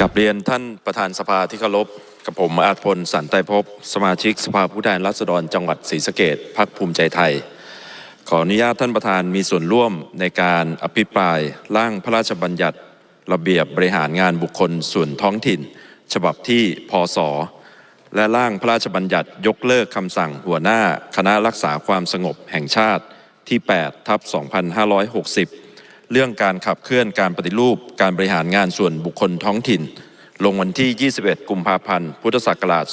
กับเรียนท่านประธานสภาที่เคารพกับผมอาจพลสันไตรภพสมาชิกสภาผู้แทนราษฎรจังหวัดศรีสะเกดพักภูมิใจไทย ขออนุญาตท่านประธานมีส่วนร่วมในการอภิปรายร่างพระราชบัญญัติ ระเบียบบริหารงานบุคคลส่วนท้องถิ่น ฉบับที่พศและร่างพระราชบัญญัติยกเลิกคำสั่งหัวหน้าคณะรักษาความสงบแห่งชาติที่ 8 ทับ 2560 เรื่องการขับเคลื่อนการปฏิรูป การบริหารงานส่วนบุคคลท้องถิ่น ลงวันที่ 21 กุมภาพันธ์ พุทธศักราช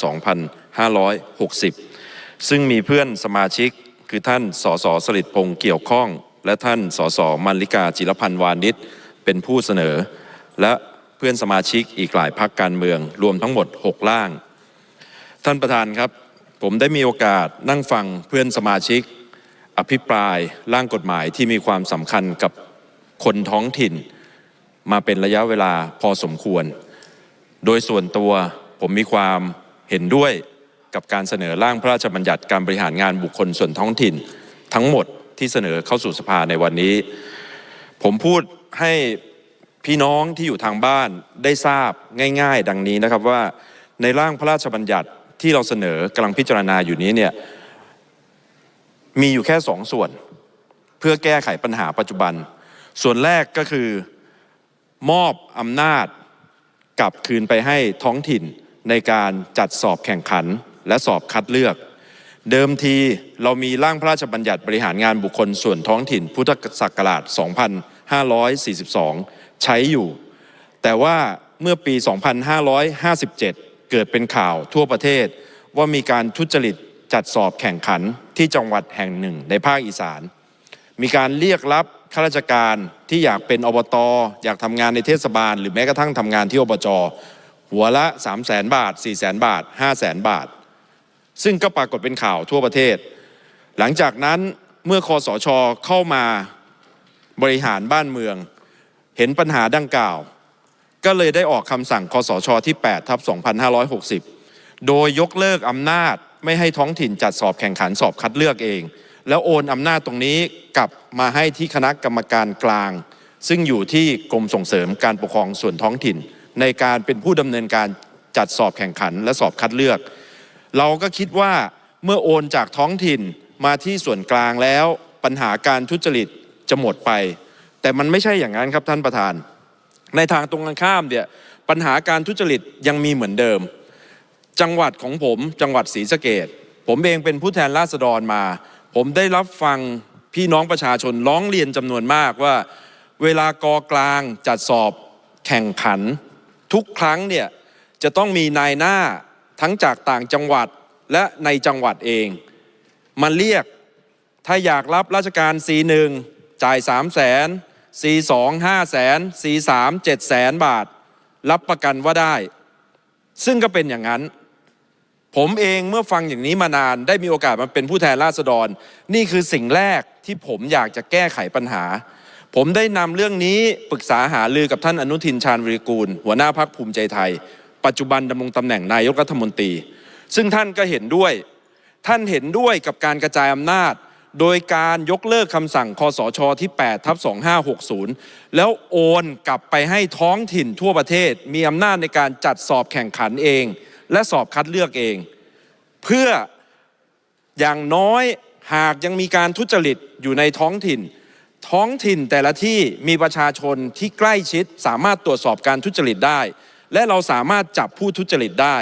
2560 ซึ่งมีเพื่อนสมาชิกคือท่านสสสลิดพงษ์เกี่ยวข้อง และท่านสสมันลิกาจิรพันธ์วานิชเป็นผู้เสนอ และเพื่อนสมาชิกอีกหลายพักการเมืองรวมทั้งหมด6ร่าง ท่านประธานครับ ผมได้มีโอกาสนั่งฟังเพื่อนสมาชิก อภิปรายร่างกฎหมายที่มีความสำคัญกับ คนท้องถิ่น มาเป็นระยะเวลาพอสมควร โดยส่วนตัวผมมีความเห็นด้วยกับการเสนอร่างพระราชบัญญัติการบริหารงานบุคคลส่วนท้องถิ่น ทั้งหมดที่เสนอเข้าสู่สภาในวันนี้ ผมพูดให้พี่น้องที่อยู่ทางบ้านได้ทราบง่าย ๆ ดังนี้นะครับว่าในร่างพระราชบัญญัติที่เราเสนอกำลังพิจารณาอยู่นี้เนี่ยมีอยู่แค่สองส่วน เพื่อแก้ไขปัญหาปัจจุบัน ส่วนแรกก็คือมอบอำนาจกลับคืนไปให้ท้องถิ่นในการจัดสอบแข่งขันและสอบคัดเลือก เดิมทีเรามีร่างพระราชบัญญัติบริหารงานบุคคลส่วนท้องถิ่นพุทธศักราช 2542 ใช้อยู่ แต่ว่าเมื่อปี 2557 เกิดเป็นข่าวทั่วประเทศ ว่ามีการทุจริตจัดสอบแข่งขันที่จังหวัดแห่งหนึ่งในภาคอีสาน มีการเรียกรับข้าราชการที่อยากเป็นอบตอยากทำงานในเทศบาล หรือแม้กระทั่งทำงานที่อบจหัวละ 3 0 0แสนบาท 4 0 0แสนบาท 5 0 0แสนบาท ซึ่งก็ปรากฏเป็นข่าวทั่วประเทศ หลังจากนั้นเมื่อคอสชเข้ามาบริหารบ้านเมือง เห็นปัญหาดังกล่าว ก็เลยได้ออกคำสั่งคอสชที่8ทับ2560 โดยยกเลิกอำนาจไม่ให้ท้องถิ่นจัดสอบแข่งขันสอบคัดเลือกเอง แล้วโอนอำนาจตรงนี้กลับมาให้ที่คณะกรรมการกลาง ซึ่งอยู่ที่กรมส่งเสริมการปกครองส่วนท้องถิ่น ในการเป็นผู้ดำเนินการจัดสอบแข่งขันและสอบคัดเลือก เราก็คิดว่าเมื่อโอนจากท้องถิ่นมาที่ส่วนกลางแล้วปัญหาการทุจริตจะหมดไป แต่มันไม่ใช่อย่างนั้นครับท่านประธาน ในทางตรงกันข้ามเนี่ยปัญหาการทุจริตยังมีเหมือนเดิม จังหวัดของผมจังหวัดศรีสะเกดผมเองเป็นผู้แทนราษฎรมา ผมได้รับฟังพี่น้องประชาชนร้องเรียนจำนวนมากว่า เวลากอกลางจัดสอบแข่งขัน ทุกครั้งเนี่ยจะต้องมีนายหน้าทั้งจากต่างจังหวัดและในจังหวัดเองมาเรียกถ้าอยากรับราชการ C1 จ่าย 3 0 0แสน C2 5แสน C3 7แสนบาท รับประกันว่าได้ ซึ่งก็เป็นอย่างนั้น ผมเองเมื่อฟังอย่างนี้มานานได้มีโอกาสมาเป็นผู้แทนราษฎร นี่คือสิ่งแรกที่ผมอยากจะแก้ไขปัญหา ผมได้นำเรื่องนี้ปรึกษาหารือกับท่านอนุทินชาญวิริกูล หัวหน้าพักภูมิใจไทย ปัจจุบันดำรงตำแหน่งนายกรัฐมนตรี ซึ่งท่านก็เห็นด้วย ท่านเห็นด้วยกับการกระจายอำนาจ โดยการยกเลิกคำสั่งคอสชที่8ทับ2560 แล้วโอนกลับไปให้ท้องถิ่นทั่วประเทศ มีอำนาจในการจัดสอบแข่งขันเอง และสอบคัดเลือกเอง เพื่ออย่างน้อยหากยังมีการทุจริตอยู่ในท้องถิ่น ท้องถิ่นแต่ละที่มีประชาชนที่ใกล้ชิด สามารถตรวจสอบการทุจริตได้ และเราสามารถจับผู้ทุจริตได้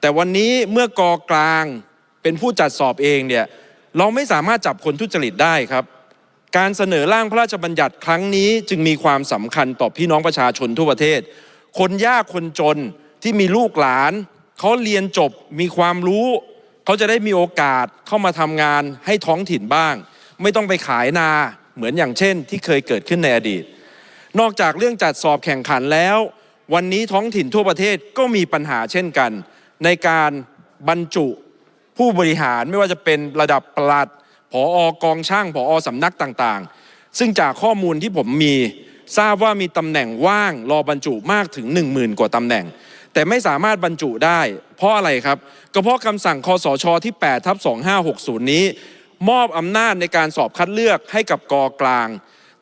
แต่วันนี้เมื่อกอกลางเป็นผู้จัดสอบเองเนี่ยเราไม่สามารถจับคนทุจริตได้ครับ การเสนอร่างพระราชบัญญัติครั้งนี้จึงมีความสำคัญต่อพี่น้องประชาชนทั่วประเทศ คนยากคนจนที่มีลูกหลาน เขาเรียนจบมีความรู้ เขาจะได้มีโอกาสเข้ามาทำงานให้ท้องถิ่นบ้าง ไม่ต้องไปขายนาเหมือนอย่างเช่น ที่เคยเกิดขึ้นในอดีต นอกจากเรื่องจัดสอบแข่งขันแล้ว วันนี้ท้องถิ่นทั่วประเทศก็มีปัญหาเช่นกัน ในการบรรจุผู้บริหารไม่ว่าจะเป็นระดับปลัดผออกองช่างผอสำนักต่างๆ ซึ่งจากข้อมูลที่ผมมีทราบว่ามีตำแหน่งว่างรอบรรจุมากถึง 1 0,000 กว่าตำแหน่ง แต่ไม่สามารถบรรจุได้ เพราะอะไรครับ ก็เพราะคำสั่งคอสชที่8ทับ2560 นี้ มอบอำนาจในการสอบคัดเลือกให้กับกอกลาง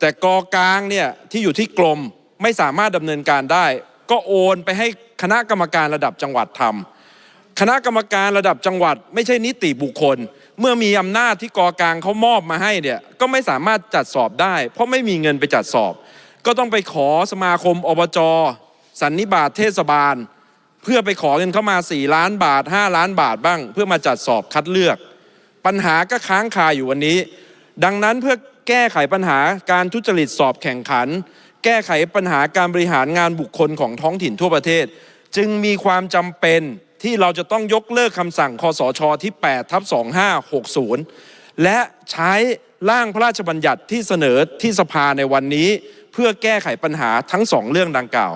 แต่กอกลางเนี่ยที่อยู่ที่กรมไม่สามารถดำเนินการได้ ก็โอนไปให้คณะกรรมการระดับจังหวัดทำคณะกรรมการระดับจังหวัด ไม่ใช่นิติบุคคล เมื่อมีอำนาจที่กอกลางเขามอบมาให้เนี่ยก็ไม่สามารถจัดสอบได้ เพราะไม่มีเงินไปจัดสอบ ก็ต้องไปขอสมาคมอบจสันนิบาตเทศบาล เพื่อไปขอเงินเข้ามา 4 ล้านบาท 5 ล้านบาทบ้าง เพื่อมาจัดสอบคัดเลือก ปัญหาก็ค้างคาอยู่วันนี้ ดังนั้นเพื่อแก้ไขปัญหาการทุจริตสอบแข่งขัน แก้ไขปัญหาการบริหารงานบุคคลของท้องถิ่นทั่วประเทศ จึงมีความจำเป็นที่เราจะต้องยกเลิกคำสั่งคอสชที่8ทับ2560 และใช้ร่างพระราชบัญญัติที่เสนอที่สภาในวันนี้ เพื่อแก้ไขปัญหาทั้งสองเรื่องดังกล่าว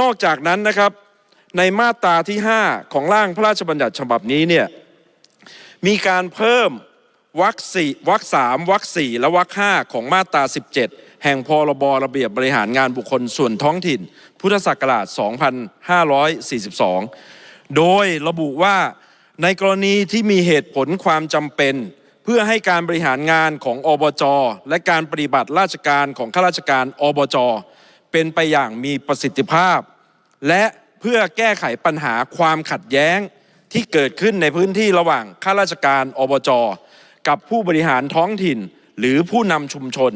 นอกจากนั้นนะครับ ในมาตราที่ 5 ของร่างพระราชบัญญัติฉบับนี้เนี่ยมีการเพิ่มวรรคสี่วรรคสามวรรคสี่และวรรคห้าของมาตรา 17 แห่งพรบระเบียบบริหารงานบุคคลส่วนท้องถิ่น พุทธศักราช 2542 โดยระบุว่าในกรณีที่มีเหตุผลความจำเป็น เพื่อให้การบริหารงานของอบจ และการปฏิบัติราชการของข้าราชการอบจ เป็นไปอย่างมีประสิทธิภาพ และ เพื่อแก้ไขปัญหาความขัดแย้งที่เกิดขึ้นในพื้นที่ระหว่างข้าราชการอบจ กับผู้บริหารท้องถิ่นหรือผู้นำชุมชน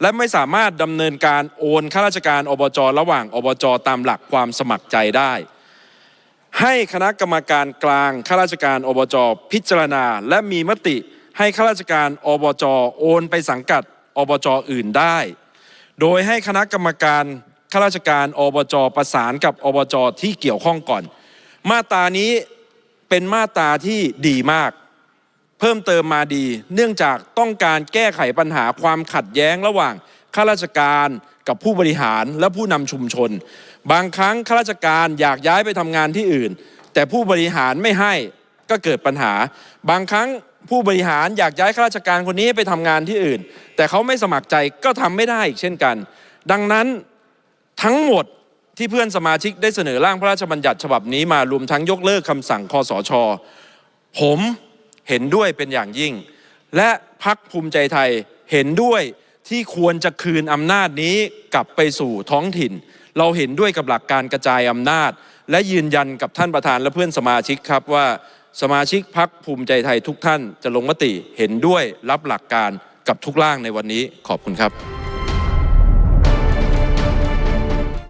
และไม่สามารถดำเนินการโอนข้าราชการอบจ ระหว่างอบจ ตามหลักความสมัครใจได้ ให้คณะกรรมการกลางข้าราชการอบจ พิจารณา และมีมติให้ข้าราชการอบจ โอนไปสังกัดอบจ อื่นได้ โดยให้คณะกรรมการ ข้าราชการอบจประสานกับอบจที่เกี่ยวข้องก่อน มาตรานี้เป็นมาตราที่ดีมาก เพิ่มเติมมาดี เนื่องจากต้องการแก้ไขปัญหาความขัดแย้งระหว่างข้าราชการกับผู้บริหารและผู้นำชุมชน บางครั้งข้าราชการอยากย้ายไปทำงานที่อื่น แต่ผู้บริหารไม่ให้ก็เกิดปัญหา บางครั้งผู้บริหารอยากย้ายข้าราชการคนนี้ไปทำงานที่อื่น แต่เขาไม่สมัครใจก็ทำไม่ได้อีกเช่นกัน ดังนั้น ทั้งหมดที่เพื่อนสมาชิกได้เสนอร่างพระราชบัญญัติฉบับนี้มารวมทั้งยกเลิกคำสั่งคอสช ผมเห็นด้วยเป็นอย่างยิ่ง และพักภูมิใจไทยเห็นด้วยที่ควรจะคืนอำนาจนี้กลับไปสู่ท้องถิ่น เราเห็นด้วยกับหลักการกระจายอำนาจ และยืนยันกับท่านประธานและเพื่อนสมาชิกครับว่าสมาชิกพักภูมิใจไทยทุกท่านจะลงมติเห็นด้วยรับหลักการกับทุกร่างในวันนี้ขอบคุณครับ